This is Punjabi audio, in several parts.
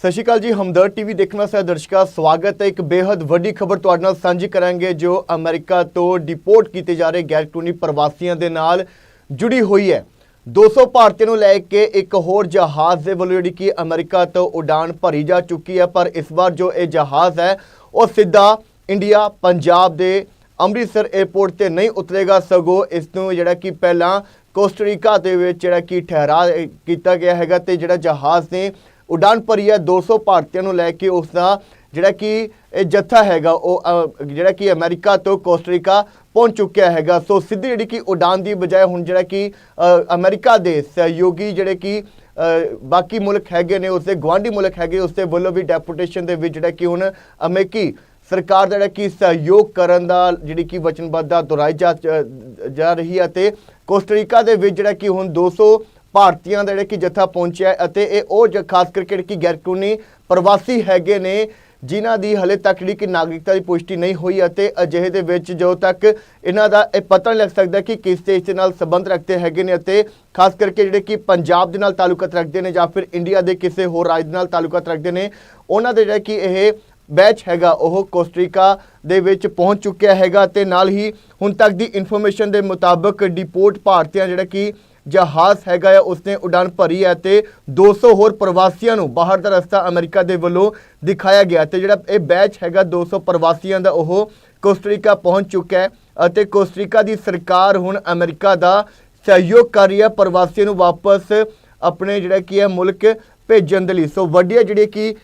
ਸਤਿ ਸ਼੍ਰੀ ਅਕਾਲ ਜੀ, ਹਮਦਰਦ ਟੀਵੀ ਦੇਖਣ ਵਾਲੇ ਦਰਸ਼ਕਾਂ ਸਵਾਗਤ ਹੈ। ਇੱਕ ਬੇहद ਵੱਡੀ ਖਬਰ ਤੁਹਾਡੇ ਨਾਲ ਸਾਂਝੀ ਕਰਾਂਗੇ, ਜੋ ਅਮਰੀਕਾ ਤੋਂ ਡਿਪੋਰਟ ਕੀਤੇ ਜਾ ਰਹੇ ਗੈਰ ਕਾਨੂੰਨੀ ਪ੍ਰਵਾਸੀਆਂ ਦੇ ਨਾਲ ਜੁੜੀ ਹੋਈ ਹੈ। 200 ਭਾਰਤੀਆਂ ਨੂੰ ਲੈ ਕੇ ਇੱਕ ਹੋਰ ਜਹਾਜ਼ ਦੇ ਵੱਲੋਂ ਜਿਹੜੀ ਕਿ ਅਮਰੀਕਾ ਤੋਂ ਉਡਾਨ ਭਰੀ ਜਾ ਚੁੱਕੀ ਹੈ, ਪਰ ਇਸ ਵਾਰ ਜੋ ਇਹ ਜਹਾਜ਼ ਹੈ, ਉਹ ਸਿੱਧਾ ਇੰਡੀਆ, ਪੰਜਾਬ ਦੇ ਅੰਮ੍ਰਿਤਸਰ 에ਅਰਪੋਰਟ ਤੇ ਨਹੀਂ ਉਤਰੇਗਾ। ਸਗੋਂ ਇਸ ਨੂੰ ਜਿਹੜਾ ਕਿ ਪਹਿਲਾਂ ਕੋਸਟਰੀਕਾ ਦੇ ਵਿੱਚ ਜਿਹੜਾ ਕਿ ਠਹਿਰਾ ਕੀਤਾ ਗਿਆ ਹੈਗਾ ਤੇ ਜਿਹੜਾ ਜਹਾਜ਼ ਨੇ ਉਡਾਨ ਭਰੀ ਹੈ 200 ਭਾਰਤੀਆਂ ਨੂੰ ਲੈ ਕੇ ਉਸ ਦਾ ਜਿਹੜਾ ਕਿ ਇਹ ਜੱਥਾ ਹੈਗਾ ਉਹ ਜਿਹੜਾ ਕਿ ਅਮਰੀਕਾ ਤੋਂ ਕੋਸਟਰੀਕਾ ਪਹੁੰਚ ਚੁੱਕਿਆ ਹੈਗਾ। ਸੋ ਸਿੱਧੀ ਜਿਹੜੀ ਕਿ ਉਡਾਨ ਦੀ ਬਜਾਏ ਹੁਣ ਜਿਹੜਾ ਕਿ ਅ, ਅਮਰੀਕਾ ਦੇ ਸਹਿਯੋਗੀ ਜਿਹੜੇ ਕਿ ਬਾਕੀ ਮੁਲਕ ਹੈਗੇ ਨੇ ਉਸਦੇ ਗਵਾਂਢੀ ਮੁਲਕ ਹੈਗੇ ਉਸਦੇ ਵੱਲੋਂ ਵੀ ਡੈਪੂਟੇਸ਼ਨ ਦੇ ਵਿੱਚ ਜਿਹੜਾ ਕਿ ਹੁਣ ਅਮਰੀਕੀ ਸਰਕਾਰ ਦਾ ਜਿਹੜਾ ਕਿ ਸਹਿਯੋਗ ਕਰਨ ਦਾ ਜਿਹੜੀ ਕਿ ਵਚਨਬੱਧਤਾ ਦੁਹਰਾਈ ਜਾ ਰਹੀ ਹੈ ਤੇ ਕੋਸਟਰੀਕਾ ਦੇ ਵਿੱਚ ਜਿਹੜਾ ਕਿ ਹੁਣ 200 ਭਾਰਤੀਆਂ ਦਾ ਜਿਹੜਾ ਕਿ ਜੱਥਾ ਪਹੁੰਚਿਆ ਅਤੇ ਇਹ ਉਹ ਜ- ਖਾਸ ਕਰਕੇ ਜਿਹੜੀ ਕਿ ਗੈਰਕਾਨੂੰਨੀ ਪ੍ਰਵਾਸੀ ਹੈਗੇ ਨੇ, ਜਿਨ੍ਹਾਂ ਦੀ ਹਲੇ ਤੱਕ ਜਿਹੜੀ ਕਿ ਨਾਗਰਿਕਤਾ ਦੀ ਪੁਸ਼ਟੀ ਨਹੀਂ ਹੋਈ ਅਤੇ ਅਜਿਹੇ ਦੇ ਵਿੱਚ ਜੋ ਤੱਕ ਇਹਨਾਂ ਦਾ ਇਹ ਪਤਾ ਨਹੀਂ ਲੱਗ ਸਕਦਾ ਕਿ ਕਿਸ ਦੇਸ਼ ਦੇ ਨਾਲ ਸੰਬੰਧ ਰੱਖਦੇ ਹੈਗੇ ਨੇ ਅਤੇ ਖਾਸ ਕਰਕੇ ਜਿਹੜੇ ਕਿ ਪੰਜਾਬ ਦੇ ਨਾਲ ਤਾਲੁਕਾਤ ਰੱਖਦੇ ਨੇ ਜਾਂ ਫਿਰ ਇੰਡੀਆ ਦੇ ਕਿਸੇ ਹੋਰ ਰਾਜ ਦੇ ਨਾਲ ਤਾਲੁਕਾਤ ਰੱਖਦੇ ਨੇ, ਉਹਨਾਂ ਦੇ ਜਿਹੜਾ ਕਿ ਇਹ ਬੈਚ ਹੈਗਾ ਉਹ ਕੋਸਟਰੀਕਾ ਦੇ ਵਿੱਚ ਪਹੁੰਚ ਚੁੱਕਿਆ ਹੈਗਾ ਤੇ ਨਾਲ ਹੀ ਹੁਣ ਤੱਕ ਦੀ ਇਨਫੋਰਮੇਸ਼ਨ ਦੇ ਮੁਤਾਬਕ ਡਿਪੋਰਟ ਭਾਰਤੀਆਂ ਜਿਹੜਾ ਕਿ ਜਹਾਜ਼ ਹੈਗਾ ਹੈ ਉਸਨੇ ਉਡਾਨ ਭਰੀ ਹੈ ਤੇ 200 ਹੋਰ ਪ੍ਰਵਾਸੀਆਂ ਨੂੰ ਬਾਹਰ ਦਾ ਰਸਤਾ ਅਮਰੀਕਾ ਦੇ ਵੱਲੋਂ ਦਿਖਾਇਆ ਗਿਆ ਤੇ ਜਿਹੜਾ ਇਹ ਬੈਚ ਹੈਗਾ 200 ਪ੍ਰਵਾਸੀਆਂ ਦਾ, ਉਹ ਕੋਸਟਰੀਕਾ ਪਹੁੰਚ ਚੁੱਕਾ ਹੈ ਅਤੇ ਕੋਸਟਰੀਕਾ ਦੀ ਸਰਕਾਰ ਹੁਣ ਅਮਰੀਕਾ ਦਾ ਸਹਿਯੋਗ ਕਰ ਰਹੀ ਹੈ, ਪ੍ਰਵਾਸੀਆਂ ਨੂੰ ਵਾਪਸ ਆਪਣੇ ਜਿਹੜਾ ਕੀ ਹੈ ਮੁਲਕ ਭੇਜਣ ਦੇ ਲਈ। ਸੋ ਵੱਡੀਆਂ ਜਿਹੜੀਆਂ ਕਿ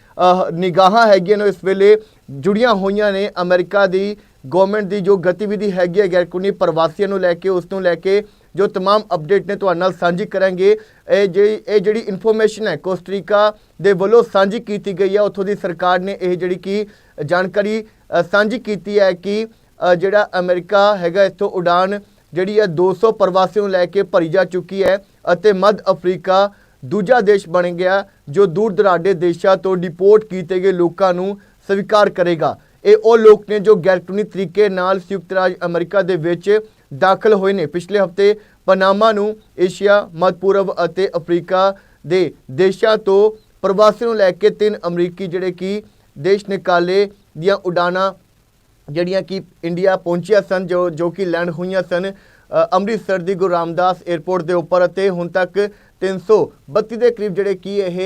ਨਿਗਾਹਾਂ ਹੈਗੀਆਂ ਨੇ ਇਸ ਵੇਲੇ ਜੁੜੀਆਂ ਹੋਈਆਂ ਨੇ ਅਮਰੀਕਾ ਦੀ ਗਵਰਨਮੈਂਟ ਦੀ ਜੋ ਗਤੀਵਿਧੀ ਹੈਗੀ ਹੈ ਗੈਰ ਪ੍ਰਵਾਸੀਆਂ ਨੂੰ ਲੈ ਕੇ, ਉਸ ਨੂੰ ਲੈ ਕੇ ਜੋ तमाम ਅਪਡੇਟ ਨੇ ਤੁਹਾਡੇ ਨਾਲ ਸਾਂਝੀ ਕਰਾਂਗੇ ਇਹ ਜਿਹੜੀ ਇਹ ਜਿਹੜੀ ਇਨਫੋਰਮੇਸ਼ਨ ਹੈ ਕੋਸਟਾਰੀਕਾ ਦੇ ਵੱਲੋਂ ਸਾਂਝੀ ਕੀਤੀ ਗਈ ਹੈ ਉੱਥੋਂ ਦੀ ਸਰਕਾਰ ਨੇ ਇਹ ਜਿਹੜੀ ਕਿ ਜਾਣਕਾਰੀ ਅ, ਸਾਂਝੀ ਕੀਤੀ ਹੈ ਕਿ ਅ, ਜਿਹੜਾ ਅਮਰੀਕਾ ਹੈਗਾ ਇੱਥੋਂ ਉਡਾਨ ਜਿਹੜੀ ਹੈ 200 ਪ੍ਰਵਾਸੀਆਂ ਨੂੰ ਲੈ ਕੇ ਭਰੀ ਜਾ ਚੁੱਕੀ ਹੈ ਅਤੇ ਮੱਧ ਅਫਰੀਕਾ ਦੂਜਾ ਦੇਸ਼ ਬਣ ਗਿਆ ਜੋ ਦੂਰ ਦਰਾਡੇ ਦੇਸ਼ਾਂ ਤੋਂ ਡਿਪੋਰਟ ਕੀਤੇ ਗਏ ਲੋਕਾਂ ਨੂੰ ਸਵੀਕਾਰ ਕਰੇਗਾ ਇਹ ਉਹ ਲੋਕ ਨੇ ਜੋ ਗੈਰ ਕਾਨੂੰਨੀ ਤਰੀਕੇ ਨਾਲ ਸੰਯੁਕਤ ਰਾਜ ਅਮਰੀਕਾ ਦੇ ਵਿੱਚ ਦਾਖਲ ਹੋਏ ਨੇ। ਪਿਛਲੇ ਹਫ਼ਤੇ ਪਨਾਮਾ ਨੂੰ ਏਸ਼ੀਆ, ਮੱਧ ਪੂਰਬ ਅਤੇ ਅਫਰੀਕਾ ਦੇ ਦੇਸ਼ਾਂ ਤੋਂ ਪ੍ਰਵਾਸੀ ਨੂੰ ਲੈ ਕੇ ਤਿੰਨ ਅਮਰੀਕੀ ਜਿਹੜੇ ਕਿ ਦੇਸ਼ ਨਿਕਾਲੇ ਦੀਆਂ ਉਡਾਨਾਂ ਜਿਹੜੀਆਂ ਕਿ ਇੰਡੀਆ ਪਹੁੰਚੀਆਂ ਸਨ, ਜੋ ਜੋ ਕਿ ਲੈਂਡ ਹੋਈਆਂ ਸਨ ਅੰਮ੍ਰਿਤਸਰ ਦੀ ਗੁਰੂ ਰਾਮਦਾਸ 에ਅਰਪੋਰਟ ਦੇ ਉੱਪਰ ਅਤੇ ਹੁਣ ਤੱਕ 332 ਦੇ ਕਰੀਬ ਜਿਹੜੇ ਕਿ ਇਹ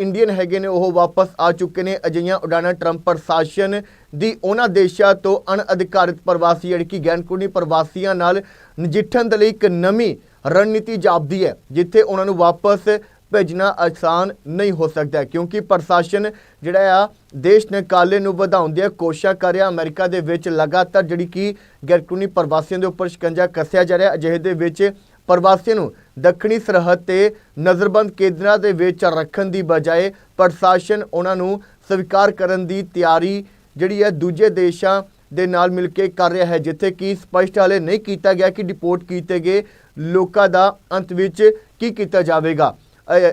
ਇੰਡੀਅਨ ਹੈਗੇ ਨੇ, ਉਹ ਵਾਪਸ ਆ ਚੁੱਕੇ ਨੇ। ਅਜਿਹੀਆਂ ਉਡਾਨਾਂ ਟਰੰਪ ਪ੍ਰਸ਼ਾਸਨ ਦੀ ਉਹਨਾਂ ਦੇਸ਼ਾਂ ਤੋਂ ਅਣਅਧਿਕਾਰਿਤ ਪ੍ਰਵਾਸੀ ਜਿਹੜੀ ਕਿ ਗੈਰ ਪ੍ਰਵਾਸੀਆਂ ਨਾਲ ਨਜਿੱਠਣ ਦੇ ਲਈ ਇੱਕ ਨਵੀਂ ਰਣਨੀਤੀ ਜਾਪਦੀ ਹੈ, ਜਿੱਥੇ ਉਹਨਾਂ ਨੂੰ ਵਾਪਸ ਭੇਜਣਾ ਆਸਾਨ ਨਹੀਂ ਹੋ ਸਕਦਾ ਕਿਉਂਕਿ ਪ੍ਰਸ਼ਾਸਨ ਜਿਹੜਾ ਆ, ਦੇਸ਼ ਨੇ ਕਾਲੇ ਨੂੰ ਵਧਾਉਣ ਦੀਆਂ ਕੋਸ਼ਿਸ਼ਾਂ ਕਰ ਰਿਹਾ। ਅਮਰੀਕਾ ਦੇ ਵਿੱਚ ਲਗਾਤਾਰ ਜਿਹੜੀ ਕਿ ਗੈਰ ਪ੍ਰਵਾਸੀਆਂ ਦੇ ਉੱਪਰ ਸ਼ਿਕੰਜਾ ਕੱਸਿਆ ਜਾ ਰਿਹਾ। ਅਜਿਹੇ ਦੇ ਵਿੱਚ ਪ੍ਰਵਾਸੀਆਂ ਨੂੰ ਦੱਖਣੀ ਸਰਹੱਦ ਤੇ ਨਜ਼ਰਬੰਦ ਕੇਂਦਰਾਂ ਦੇ ਵਿੱਚ ਰੱਖਣ ਦੀ ਬਜਾਏ ਪ੍ਰਸ਼ਾਸਨ ਉਹਨਾਂ ਨੂੰ ਸਵੀਕਾਰ ਕਰਨ ਦੀ ਤਿਆਰੀ ਜਿਹੜੀ ਹੈ ਦੂਜੇ ਦੇਸ਼ਾਂ ਦੇ ਨਾਲ ਮਿਲ ਕੇ ਕਰ ਰਿਹਾ ਹੈ ਜਿੱਥੇ ਕਿ ਸਪਸ਼ਟ ਹਾਲੇ ਨਹੀਂ ਕੀਤਾ ਗਿਆ ਕਿ ਡਿਪੋਰਟ ਕੀਤੇ ਗਏ ਲੋਕਾਂ ਦਾ ਅੰਤ ਵਿੱਚ ਕੀ ਕੀਤਾ ਜਾਵੇਗਾ।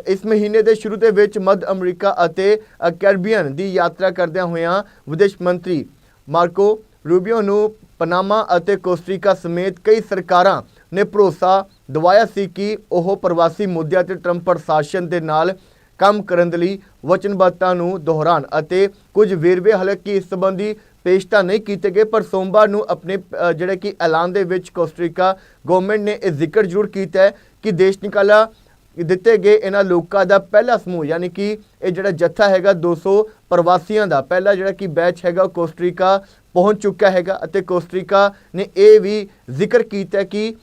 ਇਸ ਮਹੀਨੇ ਦੇ ਸ਼ੁਰੂ ਦੇ ਵਿੱਚ ਮੱਧ ਅਮਰੀਕਾ ਅਤੇ ਅ, ਦੀ ਯਾਤਰਾ ਕਰਦਿਆਂ ਹੋਇਆਂ ਵਿਦੇਸ਼ ਮੰਤਰੀ ਮਾਰਕੋ ਰੂਬੀਓ ਨੂੰ ਪਨਾਮਾ ਅਤੇ ਕੋਸਟਰੀਕਾ ਸਮੇਤ ਕਈ ਸਰਕਾਰਾਂ ਨੇ ਭਰੋਸਾ ਦਵਾਇਆ ਸੀ ਕਿ ਉਹ ਪ੍ਰਵਾਸੀ ਮੁੱਦਿਆਂ ਤੇ ਟਰੰਪ ਪ੍ਰਸ਼ਾਸਨ ਦੇ ਨਾਲ ਕੰਮ ਕਰਨ ਦੇ ਲਈ ਵਚਨਬੱਧਤਾ ਨੂੰ ਦੁਹਰਾਉਣ ਅਤੇ ਕੁਝ ਵੇਰਵੇ ਹਾਲਾਂਕਿ ਇਸ ਸੰਬੰਧੀ ਪੇਸ਼ ਤਾਂ ਨਹੀਂ ਕੀਤੇ ਗਏ ਪਰ ਸੋਮਵਾਰ ਨੂੰ ਆਪਣੇ ਅ, ਜਿਹੜੇ ਕਿ ਐਲਾਨ ਦੇ ਵਿੱਚ ਕੋਸਟਰੀਕਾ ਗਵਰਨਮੈਂਟ ਨੇ ਇਹ ਜ਼ਿਕਰ ਜ਼ਰੂਰ ਕੀਤਾ ਹੈ ਕਿ ਦੇਸ਼ ਨਿਕਾਲਾ ਦਿੱਤੇ ਗਏ ਇਹਨਾਂ ਲੋਕਾਂ ਦਾ ਪਹਿਲਾ ਸਮੂਹ ਯਾਨੀ ਕਿ ਇਹ ਜਿਹੜਾ ਜੱਥਾ ਹੈਗਾ 200 ਪ੍ਰਵਾਸੀਆਂ ਦਾ ਪਹਿਲਾ ਜਿਹੜਾ ਕਿ ਬੈਚ ਹੈਗਾ ਉਹ ਕੋਸਟਰੀਕਾ ਪਹੁੰਚ ਚੁੱਕਾ ਹੈਗਾ ਅਤੇ ਕੋਸਟਰੀਕਾ ਨੇ ਇਹ ਵੀ ਜ਼ਿਕਰ ਕੀਤਾ ਕਿ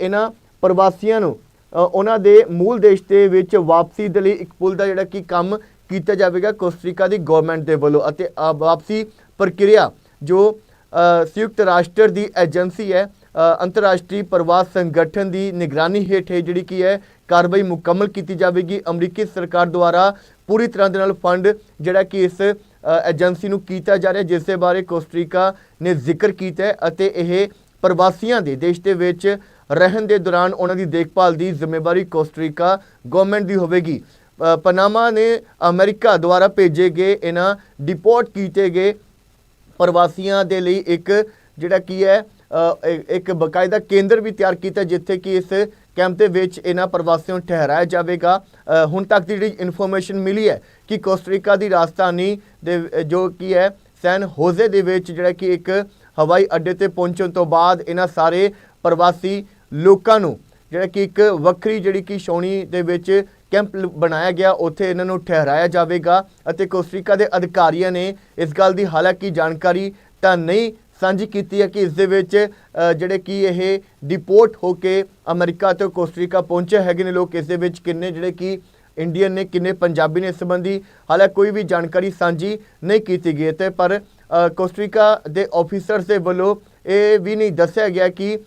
ਇਹਨਾਂ ਪ੍ਰਵਾਸੀਆਂ ਨੂੰ ਉਹਨਾਂ ਦੇ ਮੂਲ ਦੇਸ਼ ਦੇ ਵਿੱਚ ਵਾਪਸੀ ਦੇ ਲਈ ਇੱਕ ਪੁਲ ਦਾ ਜਿਹੜਾ ਕਿ ਕੰਮ ਕੀਤਾ ਜਾਵੇਗਾ ਕੋਸਟਰੀਕਾ ਦੀ ਗਵਰਨਮੈਂਟ ਦੇ ਵੱਲੋਂ ਅਤੇ ਅ, ਵਾਪਸੀ ਪ੍ਰਕਿਰਿਆ ਜੋ ਸੰਯੁਕਤ ਰਾਸ਼ਟਰ ਦੀ ਏਜੰਸੀ ਹੈ ਅੰਤਰਰਾਸ਼ਟਰੀ ਪ੍ਰਵਾਸ ਸੰਗਠਨ ਦੀ ਨਿਗਰਾਨੀ ਹੇਠ ਇਹ ਜਿਹੜੀ ਕੀ ਹੈ ਕਾਰਵਾਈ ਮੁਕੰਮਲ ਕੀਤੀ ਜਾਵੇਗੀ। ਅਮਰੀਕੀ ਸਰਕਾਰ ਦੁਆਰਾ ਪੂਰੀ ਤਰ੍ਹਾਂ ਦੇ ਨਾਲ ਫੰਡ ਜਿਹੜਾ ਕਿ ਇਸ ਏਜੰਸੀ ਨੂੰ ਕੀਤਾ ਜਾ ਰਿਹਾ ਜਿਸ ਦੇ ਬਾਰੇ ਕੋਸਟਰੀਕਾ ਨੇ ਜ਼ਿਕਰ ਕੀਤਾ ਹੈ ਅਤੇ ਇਹ ਪ੍ਰਵਾਸੀਆਂ ਦੇ ਦੇਸ਼ ਦੇ ਵਿੱਚ ਰਹਿਣ ਦੇ ਦੌਰਾਨ ਉਹਨਾਂ ਦੀ ਦੇਖਭਾਲ ਦੀ ਜ਼ਿੰਮੇਵਾਰੀ ਕੋਸਟਰੀਕਾ ਗਵਰਨਮੈਂਟ ਦੀ ਹੋਵੇਗੀ। ਪਨਾਮਾ ਨੇ ਅਮਰੀਕਾ ਦੁਆਰਾ ਭੇਜੇ ਗਏ ਇਹਨਾਂ ਡਿਪੋਰਟ ਕੀਤੇ ਗਏ ਪ੍ਰਵਾਸੀਆਂ ਦੇ ਲਈ ਇੱਕ ਜਿਹੜਾ ਕੀ ਹੈ ਇੱਕ ਬਕਾਇਦਾ ਕੇਂਦਰ ਵੀ ਤਿਆਰ ਕੀਤਾ ਜਿੱਥੇ ਕਿ ਇਸ ਕੈਂਪ ਦੇ ਵਿੱਚ ਇਹਨਾਂ ਪ੍ਰਵਾਸੀਆਂ ਨੂੰ ਠਹਿਰਾਇਆ ਜਾਵੇਗਾ। ਹੁਣ ਤੱਕ ਦੀ ਜਿਹੜੀ ਇਨਫੋਰਮੇਸ਼ਨ ਮਿਲੀ ਹੈ ਕਿ ਕੋਸਟਰੀਕਾ ਦੀ ਰਾਜਧਾਨੀ ਦੇ ਜੋ ਕੀ ਹੈ, ਸੈਨ ਹੋਜ਼ੇ ਦੇ ਵਿੱਚ ਜਿਹੜਾ ਕਿ ਇੱਕ ਹਵਾਈ ਅੱਡੇ ਤੇ ਪਹੁੰਚਣ ਤੋਂ ਬਾਅਦ ਇਹਨਾਂ ਸਾਰੇ ਪ੍ਰਵਾਸੀ ਲੋਕਾਂ ਨੂੰ, ਜਿਹੜਾ ਕਿ ਇੱਕ ਵੱਖਰੀ ਜਿਹੜੀ ਕਿ ਛਾਉਣੀ ਦੇ ਵਿੱਚ ਕੈਂਪ ਬਣਾਇਆ ਗਿਆ, ਉੱਥੇ ਇਹਨਾਂ ਨੂੰ ਠਹਿਰਾਇਆ ਜਾਵੇਗਾ ਅਤੇ ਕੋਸਟਰੀਕਾ ਦੇ ਅਧਿਕਾਰੀਆਂ ਨੇ ਇਸ ਗੱਲ ਦੀ ਹਾਲਾਂਕਿ ਜਾਣਕਾਰੀ ਤਾਂ ਨਹੀਂ ਸਾਂਝੀ ਕੀਤੀ ਹੈ ਕਿ ਇਸ ਦੇ ਵਿੱਚ ਜਿਹੜੇ ਕਿ ਇਹ ਡਿਪੋਰਟ ਹੋ ਕੇ ਅਮਰੀਕਾ ਤੋਂ ਕੋਸਟਰੀਕਾ ਪਹੁੰਚੇ ਹੈਗੇ ਨੇ ਲੋਕ, ਇਸ ਦੇ ਵਿੱਚ ਕਿੰਨੇ ਜਿਹੜੇ ਕਿ ਇੰਡੀਅਨ ਨੇ, ਕਿੰਨੇ ਪੰਜਾਬੀ ਨੇ ਇਸ ਸੰਬੰਧੀ ਹਾਲੇ ਕੋਈ ਵੀ ਜਾਣਕਾਰੀ ਸਾਂਝੀ ਨਹੀਂ ਕੀਤੀ ਗਈ ਹੈ ਤੇ ਪਰ ਕੋਸਟਰੀਕਾ ਦੇ ਆਫੀਸਰਸ ਦੇ ਵੱਲੋਂ ਇਹ ਵੀ ਨਹੀਂ ਦੱਸਿਆ ਗਿਆ ਕਿ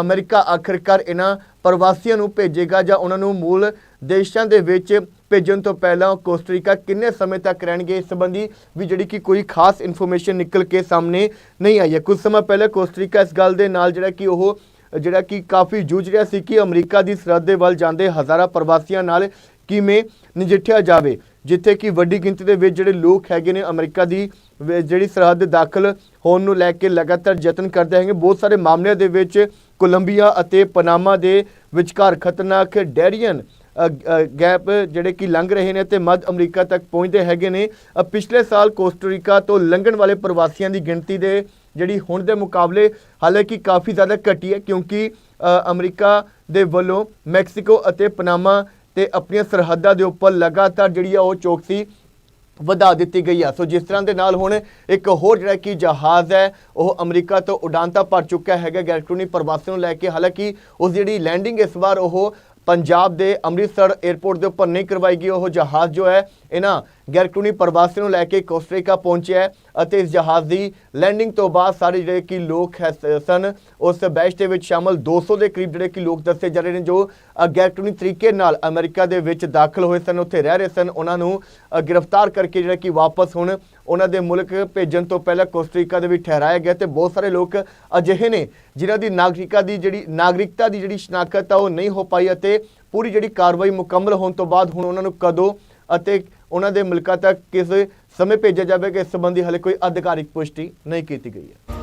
ਅਮਰੀਕਾ ਆਖਰਕਾਰ ਇਹਨਾਂ ਪ੍ਰਵਾਸੀਆਂ ਨੂੰ ਭੇਜੇਗਾ ਜਾਂ ਉਹਨਾਂ ਨੂੰ ਮੂਲ ਦੇਸ਼ਾਂ ਦੇ ਵਿੱਚ ਭੇਜਣ ਤੋਂ ਪਹਿਲਾਂ ਕੋਸਟਰੀਕਾ ਕਿੰਨੇ ਸਮੇਂ ਤੱਕ ਰਹਿਣਗੇ, ਇਸ ਸੰਬੰਧੀ ਵੀ ਜਿਹੜੀ ਕਿ ਕੋਈ ਖਾਸ ਇਨਫੋਰਮੇਸ਼ਨ ਨਿਕਲ ਕੇ ਸਾਹਮਣੇ ਨਹੀਂ ਆਈ ਹੈ। ਕੁਝ ਸਮਾਂ ਪਹਿਲਾਂ ਕੋਸਟਰੀਕਾ ਇਸ ਗੱਲ ਦੇ ਨਾਲ ਜਿਹੜਾ ਕਿ ਉਹ, ਜਿਹੜਾ ਕਿ ਕਾਫੀ ਜੂਝ ਰਿਹਾ ਸੀ ਕਿ ਅਮਰੀਕਾ ਦੀ ਸਰਹੱਦ ਦੇ ਵੱਲ ਜਾਂਦੇ ਹਜ਼ਾਰਾਂ ਪ੍ਰਵਾਸੀਆਂ ਨਾਲ ਕਿਵੇਂ ਨਜਿੱਠਿਆ ਜਾਵੇ। ਜਿੱਥੇ ਕਿ ਵੱਡੀ ਗਿਣਤੀ ਦੇ ਵਿੱਚ ਜਿਹੜੇ ਲੋਕ ਹੈਗੇ ਨੇ ਅਮਰੀਕਾ ਦੀ, ਵ- ਜਿਹੜੀ ਸਰਹੱਦ ਦਾਖਲ ਹੋਣ ਨੂੰ ਲੈ ਕੇ ਲਗਾਤਾਰ ਯਤਨ ਕਰਦੇ ਹੈਗੇ। ਬਹੁਤ ਸਾਰੇ ਮਾਮਲਿਆਂ ਦੇ ਵਿੱਚ ਕੋਲੰਬੀਆ ਅਤੇ ਪਨਾਮਾ ਦੇ ਵਿਚਕਾਰ ਖਤਰਨਾਕ ਡੈਰੀਅਨ ਗੈਪ ਜਿਹੜੇ ਕਿ ਲੰਘ ਰਹੇ ਨੇ ਤੇ ਮੱਧ ਅਮਰੀਕਾ ਤੱਕ ਪਹੁੰਚਦੇ ਹੈਗੇ ਨੇ। ਪਿਛਲੇ ਸਾਲ ਕੋਸਟਾਰੀਕਾ ਤੋਂ ਲੰਘਣ ਵਾਲੇ ਪ੍ਰਵਾਸੀਆਂ ਦੀ ਗਿਣਤੀ ਦੇ ਜਿਹੜੀ ਹੁਣ ਦੇ ਮੁਕਾਬਲੇ ਹਾਲਾਂਕਿ ਕਾਫੀ ਜ਼ਿਆਦਾ ਘਟੀ ਹੈ ਕਿਉਂਕਿ ਅਮਰੀਕਾ ਦੇ ਵੱਲੋਂ ਮੈਕਸੀਕੋ ਅਤੇ ਪਨਾਮਾ ਤੇ ਆਪਣੀਆਂ ਸਰਹੱਦਾਂ ਦੇ ਉੱਪਰ ਲਗਾਤਾਰ ਜਿਹੜੀ ਆ ਉਹ ਚੌਕਸੀ ਵਧਾ ਦਿੱਤੀ ਗਈ ਆ। ਸੋ ਜਿਸ ਤਰ੍ਹਾਂ ਦੇ ਨਾਲ ਹੁਣ ਇੱਕ ਹੋਰ ਜਿਹੜਾ ਕਿ ਜਹਾਜ਼ ਹੈ, ਉਹ ਅਮਰੀਕਾ ਤੋਂ ਉਡਾਨ ਤਾਂ ਭਰ ਚੁੱਕਾ ਹੈਗਾ ਗੈਰਟੂਨੀ ਪ੍ਰਵਾਸੀ ਨੂੰ ਲੈ ਕੇ। ਹਾਲਾਂਕਿ ਉਸ ਜਿਹੜੀ ਲੈਂਡਿੰਗ ਇਸ ਵਾਰ ਉਹ ਪੰਜਾਬ ਦੇ ਅੰਮ੍ਰਿਤਸਰ 에ਅਰਪੋਰਟ ਦੇ ਉੱਪਰ ਨਹੀਂ ਕਰਵਾਈ ਗਈ। ਉਹ ਜਹਾਜ਼ ਜੋ ਹੈ, ਇਹਨਾਂ ਗੈਰਟੂਨੀ ਪ੍ਰਵਾਸੀਆਂ ਨੂੰ ਲੈ ਕੇ ਕੋਸਟਰੀਕਾ ਪਹੁੰਚਿਆ ਅਤੇ ਇਸ ਜਹਾਜ਼ ਦੀ ਲੈਂਡਿੰਗ ਤੋਂ ਬਾਅਦ ਸਾਰੇ ਜਿਹੜੇ ਕਿ ਲੋਕ ਹੈ ਸਨ ਉਸ ਬੈਚ ਦੇ ਵਿੱਚ ਸ਼ਾਮਲ 200 ਦੇ ਕਰੀਬ ਜਿਹੜੇ ਕਿ ਲੋਕ ਦੱਸੇ ਜਾ ਰਹੇ ਨੇ ਜੋ ਅ, ਗੈਰਟੂਨੀ ਤਰੀਕੇ ਨਾਲ ਅਮਰੀਕਾ ਦੇ ਵਿੱਚ ਦਾਖਲ ਹੋਏ ਸਨ ਉੱਥੇ ਰਹਿ ਰਹੇ ਸਨ। ਉਹਨਾਂ ਨੂੰ ਗ੍ਰਿਫਤਾਰ ਕਰਕੇ ਜਿਹੜਾ ਕਿ ਵਾਪਸ ਹੁਣ ਉਹਨਾਂ ਦੇ ਮੁਲਕ ਭੇਜਣ ਤੋਂ ਪਹਿਲਾਂ ਕੋਸਟਰੀਕਾ ਦੇ ਵਿੱਚ ਠਹਿਰਾਇਆ ਗਿਆ ਤੇ ਬਹੁਤ ਸਾਰੇ ਲੋਕ ਅਜਿਹੇ ਨੇ ਜਿਨ੍ਹਾਂ ਦੀ ਨਾਗਰਿਕਤਾ ਦੀ ਜਿਹੜੀ ਨਾਗਰਿਕਤਾ ਦੀ ਜਿਹੜੀ ਸ਼ਨਾਖਤ ਆ ਉਹ ਨਹੀਂ ਹੋ ਪਾਈ ਅਤੇ ਪੂਰੀ ਜਿਹੜੀ ਕਾਰਵਾਈ ਮੁਕੰਮਲ ਹੋਣ ਤੋਂ ਬਾਅਦ ਹੁਣ ਉਹਨਾਂ ਨੂੰ ਕਦੋਂ ਅਤੇ ਉਹਨਾਂ ਦੇ ਮੁਲਕਾਂ ਤੱਕ ਕਿਸ ਸਮੇਂ ਭੇਜਿਆ ਜਾਵੇਗਾ ਇਸ ਸੰਬੰਧੀ ਹਲੇ ਕੋਈ ਅਧਿਕਾਰਿਕ ਪੁਸ਼ਟੀ ਨਹੀਂ ਕੀਤੀ ਗਈ ਹੈ।